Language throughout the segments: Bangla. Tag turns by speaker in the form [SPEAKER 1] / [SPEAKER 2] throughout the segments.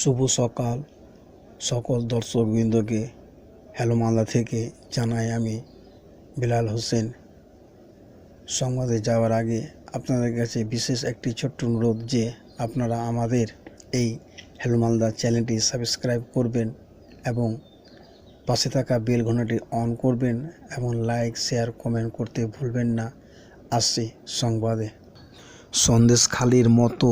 [SPEAKER 1] শুভ সকাল। সকল দর্শকবৃন্দকে হ্যালো থেকে জানাই আমি বিলাল হোসেন। সংবাদে যাওয়ার আগে আপনাদের কাছে বিশেষ একটি ছোট্ট অনুরোধ যে আপনারা আমাদের এই হ্যালো চ্যানেলটি সাবস্ক্রাইব করবেন এবং পাশে থাকা বেল ঘন্টাটি অন করবেন এবং লাইক, শেয়ার, কমেন্ট করতে ভুলবেন না। আসছি সংবাদে। সন্দেশখালির মতো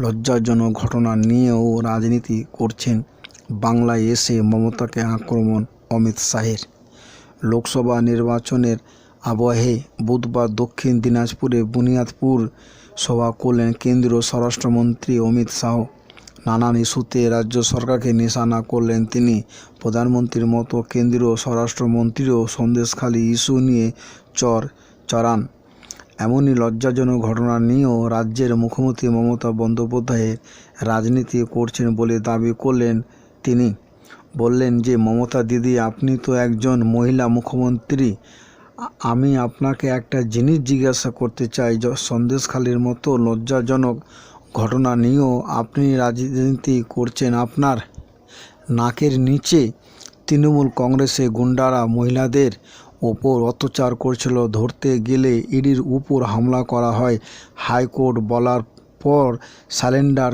[SPEAKER 1] লজ্জাজনক ঘটনা নিয়েও রাজনীতি করছেন বাংলায় এসে মমতাকে আক্রমণ, অমিত শাহের। লোকসভা নির্বাচনের আবহে বুধবার দক্ষিণ দিনাজপুরে বুনিয়াদপুর সভা করলেন কেন্দ্রীয় স্বরাষ্ট্রমন্ত্রী অমিত শাহ। নানান ইস্যুতে রাজ্য সরকারকে নিশানা করলেন তিনি। প্রধানমন্ত্রীর মতো কেন্দ্রীয় স্বরাষ্ট্রমন্ত্রীও সন্দেশখালী ইস্যু নিয়ে চর চড়ান। এমনই লজ্জাজনক ঘটনা নিয়েও রাজ্যের মুখ্যমন্ত্রী মমতা বন্দ্যোপাধ্যায়ের রাজনীতি করছেন বলে দাবি করলেন তিনি। বললেন যে, মমতা দিদি, আপনি তো একজন মহিলা মুখ্যমন্ত্রী। আমি আপনাকে একটা জিনিস জিজ্ঞাসা করতে চাই সন্দেশখালির মতো লজ্জাজনক ঘটনা নিয়েও আপনি রাজনীতি করছেন আপনার। নাকের নিচে তৃণমূল কংগ্রেসে গুন্ডারা মহিলাদের ওপর অত্যাচার করছিল। ধরতে গেলে ইডির উপর হামলা করা হয়। হাইকোর্ট বলার পর স্যালেন্ডার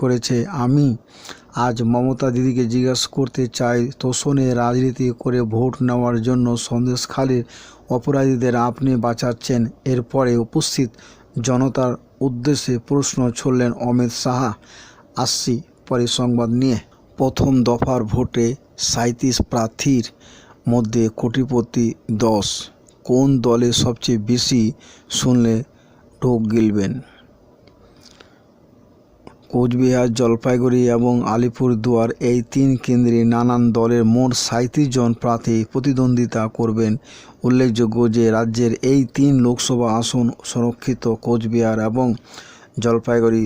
[SPEAKER 1] করেছে। আমি আজ মমতা দিদিকে জিজ্ঞাসা করতে চাই, তোষণে রাজনীতি করে ভোট নেওয়ার জন্য সন্দেশখালীর অপরাধীদের আপনি বাঁচাচ্ছেন? এরপরে উপস্থিত জনতার উদ্দেশ্যে প্রশ্ন ছড়লেন অমিত সাহা আসছি পরে সংবাদ নিয়ে। প্রথম দফার ভোটে সাঁত্রিশ প্রার্থীর মধ্যে কোটিপতি দশ। কোন দলে সবচেয়ে বেশি শুনলে ঢোক গিলবেন? কোচবিহার, জলপাইগুড়ি এবং আলিপুরদুয়ার এই তিন কেন্দ্রে নানান দলের মোট সাঁত্রিশ জন প্রার্থী প্রতিদ্বন্দ্বিতা করবেন। উল্লেখযোগ্য যে রাজ্যের এই তিন লোকসভা আসন সংরক্ষিত কোচবিহার এবং জলপাইগুড়ি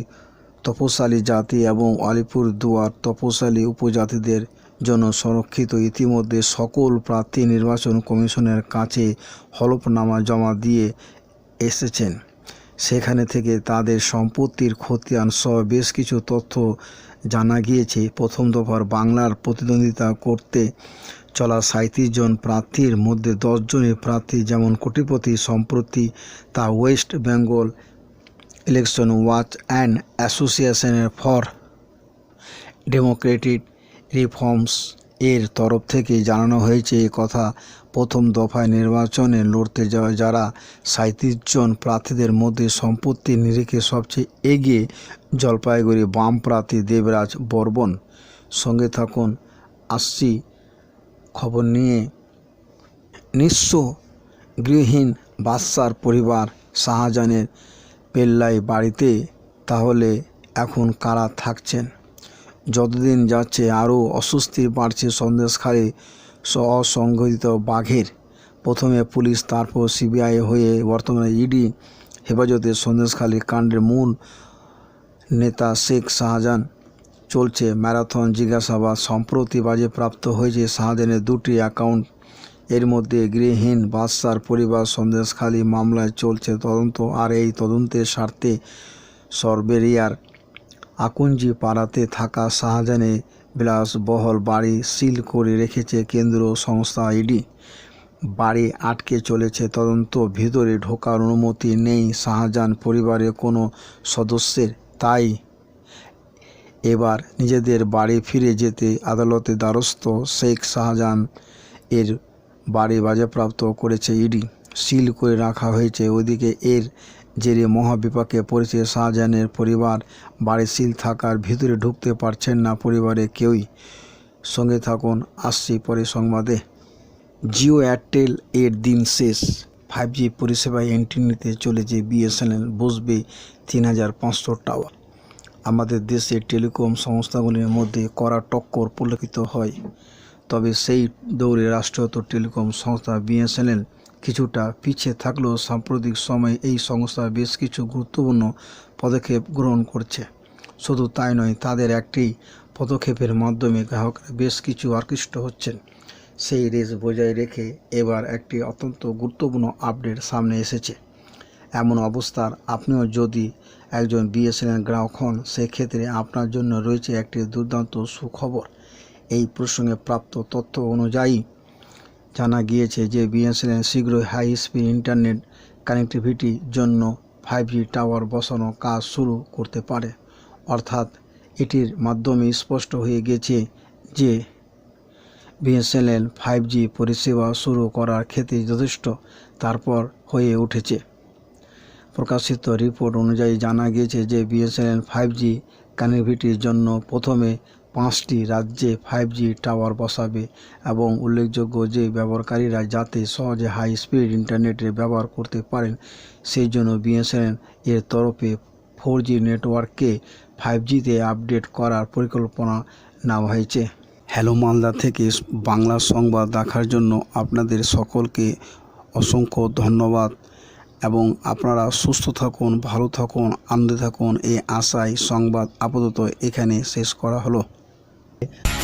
[SPEAKER 1] তপশালী জাতি এবং আলিপুরদুয়ার তপশালী উপজাতিদের জন্য সংরক্ষিত ইতিমধ্যে সকল প্রার্থী নির্বাচন কমিশনের কাছে হলফনামা জমা দিয়ে এসেছেন। সেখানে থেকে তাদের সম্পত্তির খতিয়ান সহ বেশ কিছু তথ্য জানা গিয়েছে। প্রথম দফার বাংলার প্রতিদ্বন্দ্বিতা করতে চলা সাঁত্রিশ জন প্রার্থীর মধ্যে দশজনের প্রার্থী যেমন কোটিপতি সম্প্রতি তা West Bengal election watch and অ্যাসোসিয়েশনের ফর ডেমোক্রেটিক রিফর্মস এর তরফ থেকে জানানো হয়েছে কথা। প্রথম দফায় নির্বাচনে লড়তে যাওয়া যারা সাঁত্রিশ জন প্রার্থীদের মধ্যে সম্পত্তির নিরিখে সবচেয়ে এগিয়ে জলপাইগুড়ি বাম প্রার্থী দেবরাজ বর্মন সঙ্গে থাকুন আসছি খবর নিয়ে। নিঃস্ব গৃহহীন বাদশার পরিবার শাহজাহানের পেল্লাই বাড়িতে, তাহলে এখন কারা থাকছেন? যতদিন যাচ্ছে আরও অস্বস্তি বাড়ছে সন্দেশখালী অসংগঠিত বাঘের। প্রথমে পুলিশ, তারপর সিবিআই হয়ে বর্তমানে ইডি হেফাজতে সন্দেশখালী কাণ্ডের মূল নেতা শেখ শাহজাহান। চলছে ম্যারাথন, জিজ্ঞাসাবাদ। সম্প্রতি বাজেপ্রাপ্ত হয়েছে শাহজাহানের দুটি অ্যাকাউন্ট। এর মধ্যে গৃহহীন বাদশার পরিবার সন্দেশখালী মামলায় চলছে তদন্ত আর এই তদন্তের স্বার্থে সরবেরিয়ার আকুঞ্জি পাড়াতে থাকা শাহজাহানের বিলাসবহল বাড়ি সিল করে রেখেছে কেন্দ্র সংস্থা ইডি। বাড়ি আটকে চলেছে তদন্ত, ভিতরে ঢোকার অনুমতি নেই শাহজাহান পরিবারের কোনো সদস্যের, তাই এবার নিজেদের বাড়ি ফিরে যেতে আদালতে দ্বারস্থ শেখ শাহজাহান এর বাড়ি বাজেপ্রাপ্ত করেছে ইডি। সিল করে রাখা হয়েছে ওদিকে এর জেরে মহাবিপাকে পড়েছে, শাহজাহানের পরিবার বাড়ি সিল থাকার ভিতরে ঢুকতে পারছেন না পরিবারে কেউই। সঙ্গে থাকুন, আসছি পরে সংবাদে। জিও এয়ারটেল এর দিন শেষ। ফাইভ জি পরিষেবায় এন্ট্রি নিতে চলেছে বিএসএনএল, বসবে তিন হাজার পাঁচশো টাওয়ার আমাদের দেশে টেলিকম সংস্থাগুলির মধ্যে কড়া টক্কর পরিলক্ষিত হয়। তবে সেই দৌড়ে রাষ্ট্রায়ত্ত টেলিকম সংস্থা বিএসএনএল কিছুটা পিছিয়ে থাকলেও সাম্প্রতিক সময়ে এই সংস্থা বেশ কিছু গুরুত্বপূর্ণ পদক্ষেপ গ্রহণ করছে। শুধু তাই নয়, তাদের একটি পদক্ষেপের মাধ্যমে গ্রাহকরা বেশ কিছু আকৃষ্ট হচ্ছেন। সেই রেস বজায় রেখে এবার একটি অত্যন্ত গুরুত্বপূর্ণ আপডেট সামনে এসেছে। এমন অবস্থার আপনিও যদি একজন বিএসএনএল গ্রাহক হন, সেক্ষেত্রে আপনার জন্য রয়েছে একটি দুর্দান্ত সুখবর। এই প্রসঙ্গে প্রাপ্ত তথ্য অনুযায়ী জানা গিয়েছে যে বিএসএনএল শীঘ্রই হাই স্পিড ইন্টারনেট কানেক্টিভিটির জন্য ফাইভ জি টাওয়ার বসানোর কাজ শুরু করতে পারে। অর্থাৎ এটির মাধ্যমে স্পষ্ট হয়ে গেছে যে বিএসএনএল ফাইভ জি পরিষেবা শুরু করার ক্ষেত্রে যথেষ্ট তারপর হয়ে উঠেছে। প্রকাশিত রিপোর্ট অনুযায়ী জানা গিয়েছে যে বিএসএনএল ফাইভ জি কানেক্টিভিটির জন্য প্রথমে পাঁচটি রাজ্যে ফাইভ জি টাওয়ার বসাবে এবং উল্লেখযোগ্য যে ব্যবহারকারীরা যাতে সহজে হাই স্পিড ইন্টারনেটের ব্যবহার করতে পারেন, সেই জন্য বিএসএনএল এর তরফে ফোর জি নেটওয়ার্ককে ফাইভ জিতে আপডেট করার পরিকল্পনা নেওয়া হয়েছে। হ্যালো মালদা থেকে বাংলা সংবাদ দেখার জন্য আপনাদের সকলকে অসংখ্য ধন্যবাদ এবং আপনারা সুস্থ থাকুন, ভালো থাকুন, আনন্দে থাকুন। এই আশায় সংবাদ আপাতত এখানে শেষ করা হলো। Okay.